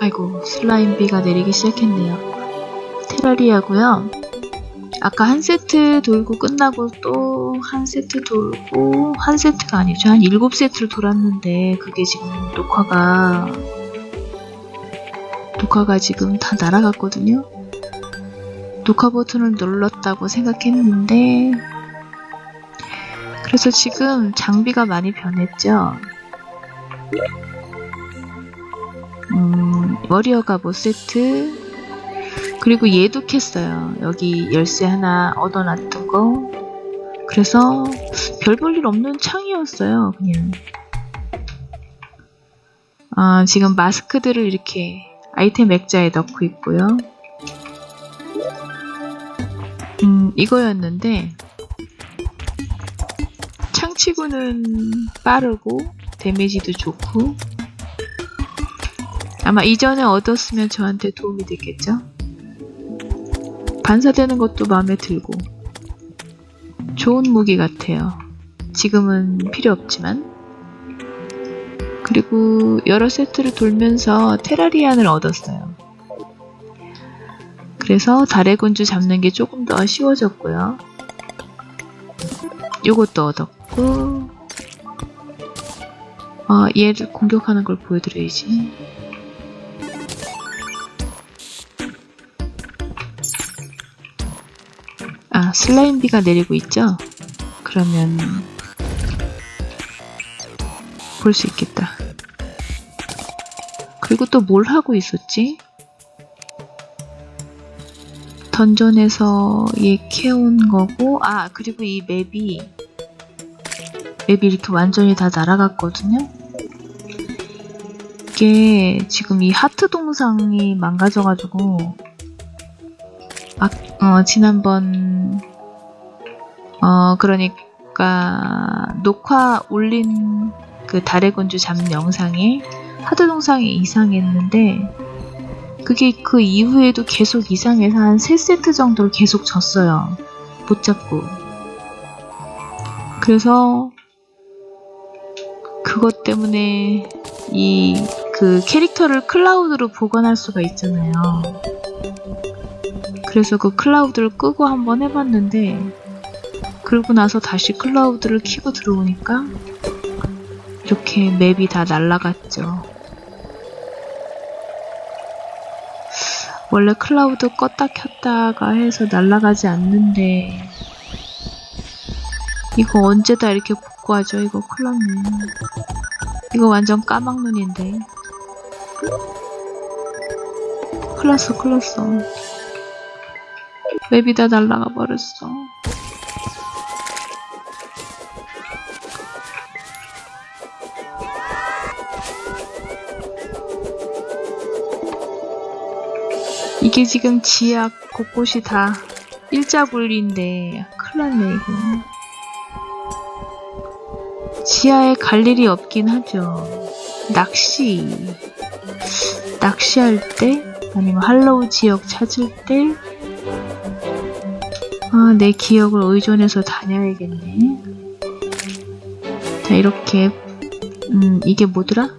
아이고 슬라임 비가 내리기 시작했네요. 테라리아고요. 아까 한 세트 돌고 끝나고 또 한 세트 돌고 한 세트가 아니죠. 한 일곱 세트를 돌았는데 그게 지금 녹화가 녹화가 지금 다 날아갔거든요. 녹화 버튼을 눌렀다고 생각했는데 그래서 지금 장비가 많이 변했죠. 음, 워리어 갑옷 세트 그리고 얘도 캤어요. 여기 열쇠 하나 얻어놨던 거. 그래서 별 볼 일 없는 창이었어요. 그냥. 아, 지금 마스크들을 이렇게 아이템 액자에 넣고 있고요. 음, 이거였는데 창치고는 빠르고 데미지도 좋고 아마 이전에 얻었으면 저한테 도움이 됐겠죠? 반사되는 것도 마음에 들고 좋은 무기 같아요. 지금은 필요 없지만 그리고 여러 세트를 돌면서 테라리안을 얻었어요. 그래서 달의 군주 잡는 게 조금 더 쉬워졌고요. 요것도 얻었고 아 얘를 공격하는 걸 보여드려야지. 아, 슬라임비가 내리고 있죠? 그러면 볼 수 있겠다. 그리고 또 뭘 하고 있었지? 던전에서 얘 캐온 거고, 아, 그리고 이 맵이, 맵이 이렇게 완전히 다 날아갔거든요? 이게 지금 이 하트 동상이 망가져가지고, 아, 어, 지난번, 어, 그러니까, 녹화 올린 그 달의 군주 잡는 영상에 하드 동상이 이상했는데, 그게 그 이후에도 계속 이상해서 한 3세트 정도를 계속 졌어요. 못 잡고. 그래서, 그것 때문에 이 그 캐릭터를 클라우드로 보관할 수가 있잖아요. 그래서 그 클라우드를 끄고 한번 해봤는데 그러고 나서 다시 클라우드를 키고 들어오니까 이렇게 맵이 다 날라갔죠. 원래 클라우드 껐다 켰다가 해서 날라가지 않는데 이거 언제 다 이렇게 복구하죠? 이거 났네. 이거 완전 까막눈인데. 큰일 났어, 큰일 났어. 맵이 다 날라가 버렸어. 이게 지금 지하 곳곳이 다 일자굴리인데 큰일 났네 이거. 지하에 갈 일이 없긴 하죠. 낚시. 낚시할 때 아니면 할로우 지역 찾을 때 아, 내 기억을 의존해서 다녀야겠네. 자, 이렇게, 음, 이게 뭐더라?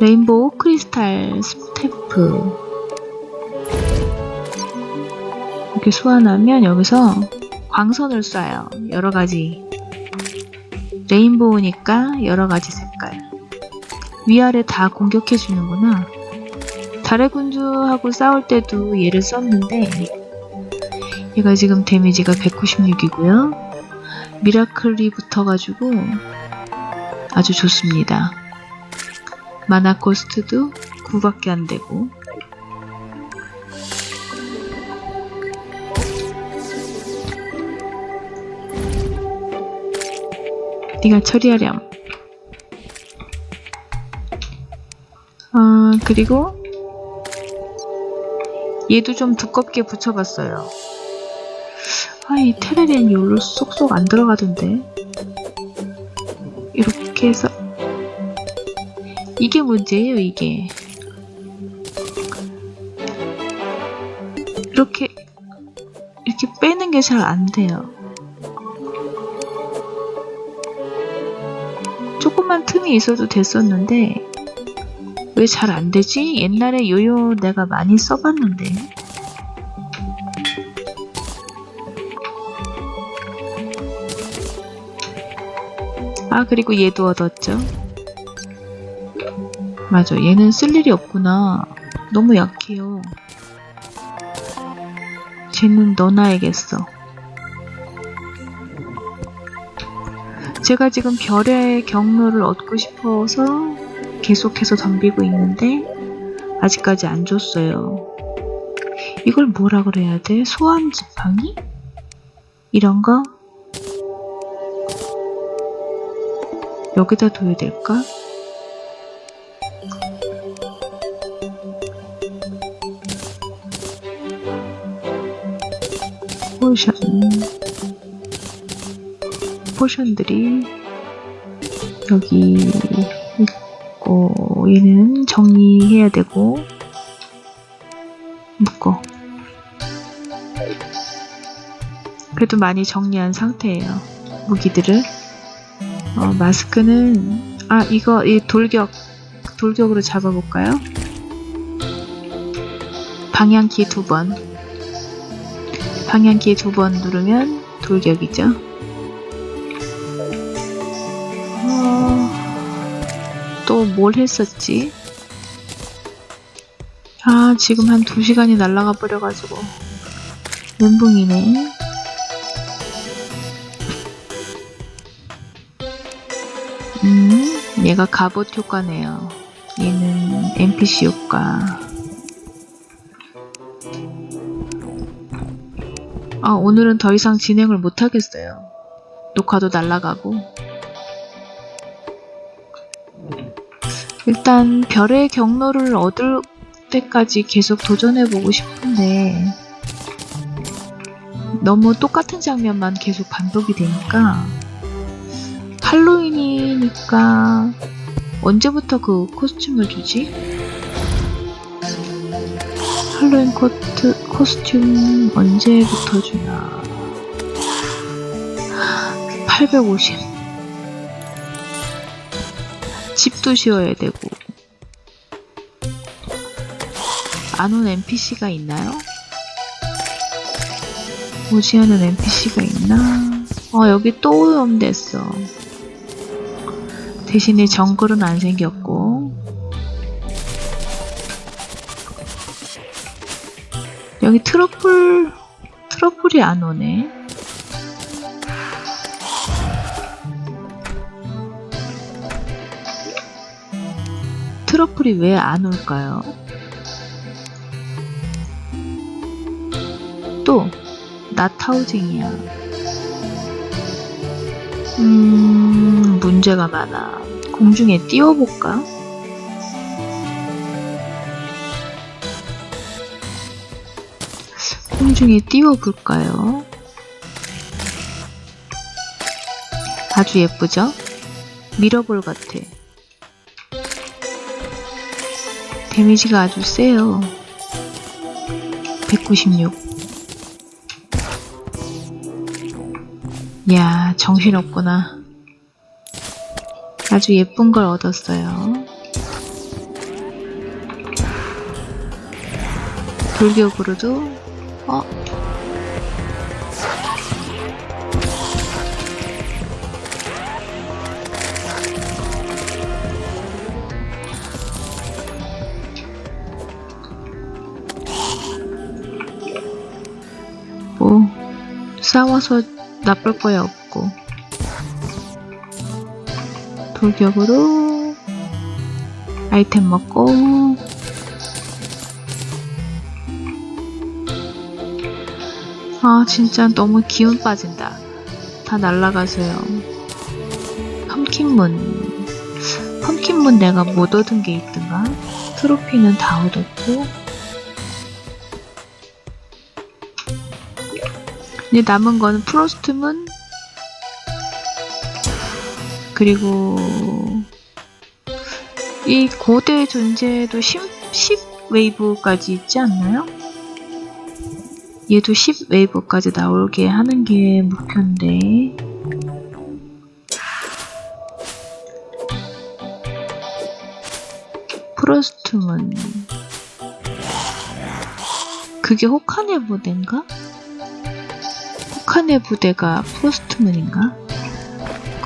레인보우 크리스탈 스태프. 이렇게 소환하면 여기서 광선을 쏴요. 여러 가지. 레인보우니까 여러 가지 색깔. 위아래 다 공격해 주는구나. 달의 군주하고 싸울 때도 얘를 썼는데, 얘가 지금 데미지가 196이고요. 미라클이 붙어가지고 아주 좋습니다. 마나 코스트도 9밖에 안 되고 네가 처리하렴. 아 그리고 얘도 좀 두껍게 붙여봤어요. 아이 테레리안이 여기로 쏙쏙 안 들어가던데 이렇게 해서 이게 문제예요 이게 이렇게 이렇게 빼는 게 잘 안 돼요 조금만 틈이 있어도 됐었는데 왜 잘 안 되지? 옛날에 요요 내가 많이 써봤는데. 아, 그리고 얘도 얻었죠. 맞아, 얘는 쓸 일이 없구나. 너무 약해요. 쟤는 넣어놔야겠어. 제가 지금 별의 경로를 얻고 싶어서 계속해서 덤비고 있는데 아직까지 안 줬어요. 이걸 뭐라 그래야 돼? 소환 지팡이? 이런 거? 여기다 둬야 될까? 포션. 포션들이 여기 있고 얘는 정리해야 되고 묶어. 그래도 많이 정리한 상태예요 무기들을 어, 마스크는 아 이거 이 돌격 돌격으로 잡아볼까요? 방향키 두 번 방향키 두 번 누르면 돌격이죠. 어, 또 뭘 했었지? 아, 지금 한두 시간이 날아가 버려가지고. 멘붕이네. 음, 얘가 갑옷 효과네요. 얘는 NPC 효과. 아, 오늘은 더 이상 진행을 못하겠어요. 녹화도 날라가고. 일단 별의 경로를 얻을 때까지 계속 도전해보고 싶은데 너무 똑같은 장면만 계속 반복이 되니까 할로윈이니까 언제부터 그 코스튬을 주지? 할로윈 코트, 코스튬 언제부터 주나? 850. 집도 지어야 되고. 안 온 NPC가 있나요? 오지 않은 NPC가 있나? 어, 여기 또 오염됐어. 대신에 정글은 안 생겼고. 여기 트러플, 트러플이 안 오네. 트러플이 왜 안 올까요? 또, 나타우징이야. 음, 문제가 많아. 공중에 띄워볼까? 공중에 띄워볼까요? 아주 예쁘죠? 미러볼 같아. 데미지가 아주 세요. 196. 야, 정신없구나. 아주 예쁜 걸 얻었어요. 돌격으로도, 어? 뭐, 싸워서 나쁠 거야 없고. 돌격으로 아이템 먹고. 아 진짜 너무 기운 빠진다. 다 날라가서요. 펌킨문. 펌킨문 내가 못 얻은 게 있던가? 트로피는 다 얻었고 이제 남은 거는 프로스트문 그리고 이 고대 존재도 10, 10 웨이브까지 있지 않나요? 얘도 10 웨이브까지 나오게 하는 게 목표인데 프로스트문. 그게 호카네 부대인가? 호카네 부대가 프로스트문인가?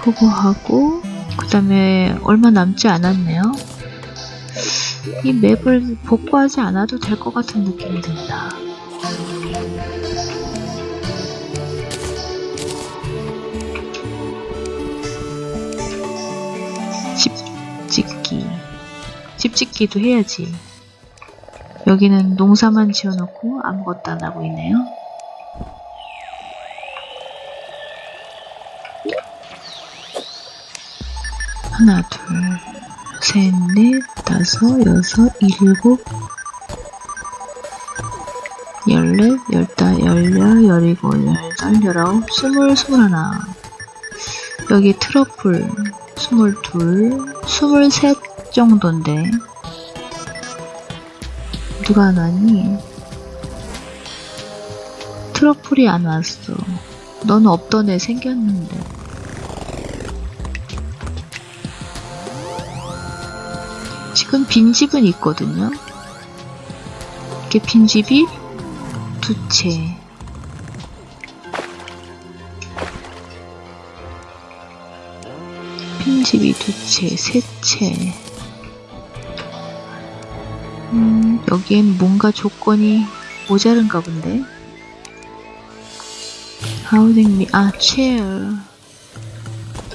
그거 하고, 그 다음에 얼마 남지 않았네요. 이 맵을 복구하지 않아도 될 것 같은 느낌이 든다. 집 짓기. 집 짓기도 해야지. 여기는 농사만 지어놓고 아무것도 안 하고 있네요. 하나, 둘, 셋, 넷, 다섯, 여섯, 일곱, 열넷, 열다, 열여, 열일곱, 열여덟, 열아홉, 스물, 스물하나. 여기 트러플 스물둘, 스물셋 정도인데 누가 안 왔니? 트러플이 안 왔어. 너는 없던 애 생겼는데. 지금 빈집은 있거든요. 이렇게 빈집이 두 채. 빈집이 두 채, 세 채. 음, 여기엔 뭔가 조건이 모자른가 본데. 하우징 미, 아, 체어.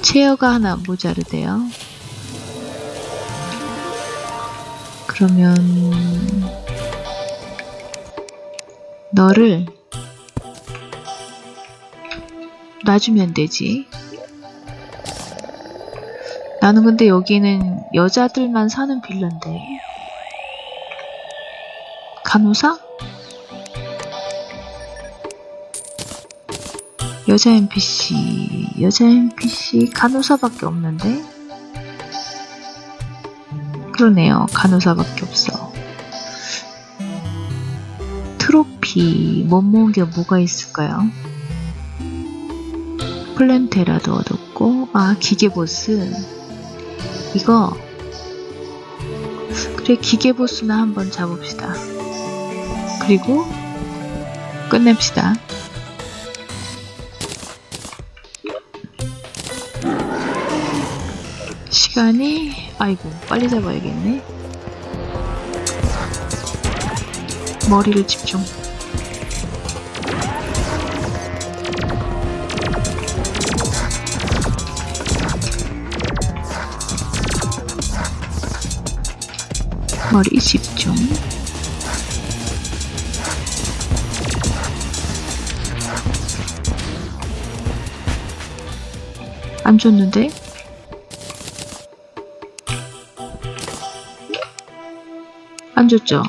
체어가 하나 모자르대요. 그러면, 너를 놔주면 되지. 나는 근데 여기는 여자들만 사는 빌런데. 간호사? 여자 NPC, 여자 NPC 간호사밖에 없는데? 그러네요. 간호사밖에 없어. 트로피, 못 모은 게 뭐가 있을까요? 플랜테라도 얻었고, 아, 기계보스. 이거, 그래, 기계보스나 한번 잡읍시다. 그리고, 끝냅시다. 시간이, 아이고, 빨리 잡아야겠네. 머리를 집중. 머리 집중. 안 줬는데? 안 줬죠?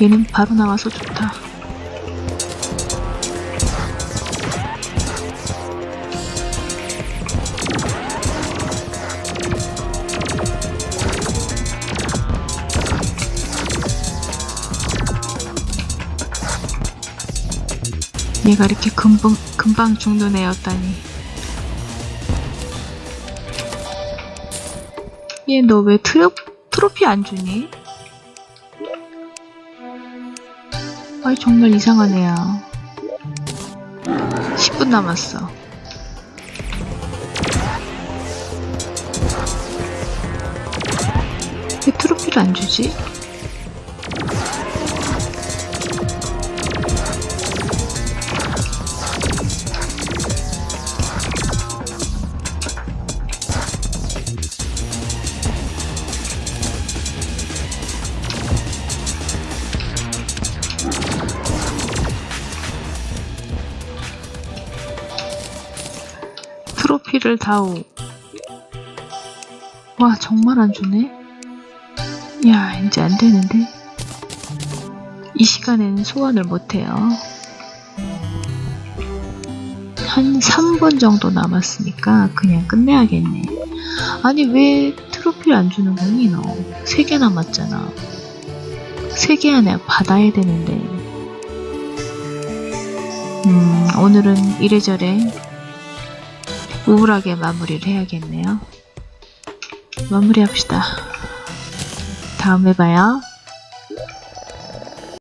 얘는 바로 나와서 좋다. 얘가 이렇게 금방, 금방 죽는 애였다니. 얘 너 왜 트로, 트로피 안 주니? 아이 정말 이상한 애야. 10분 남았어. 왜 트로피를 안 주지? 다오. 와, 정말 안 주네? 야, 이제 안 되는데? 이 시간에는 소환을 못해요. 한 3분 정도 남았으니까 그냥 끝내야겠네. 아니, 왜 트로피를 안 주는 거니, 너? 3개 남았잖아. 3개 안에 받아야 되는데. 음, 오늘은 이래저래 우울하게 마무리를 해야겠네요. 마무리합시다. 다음에 봐요.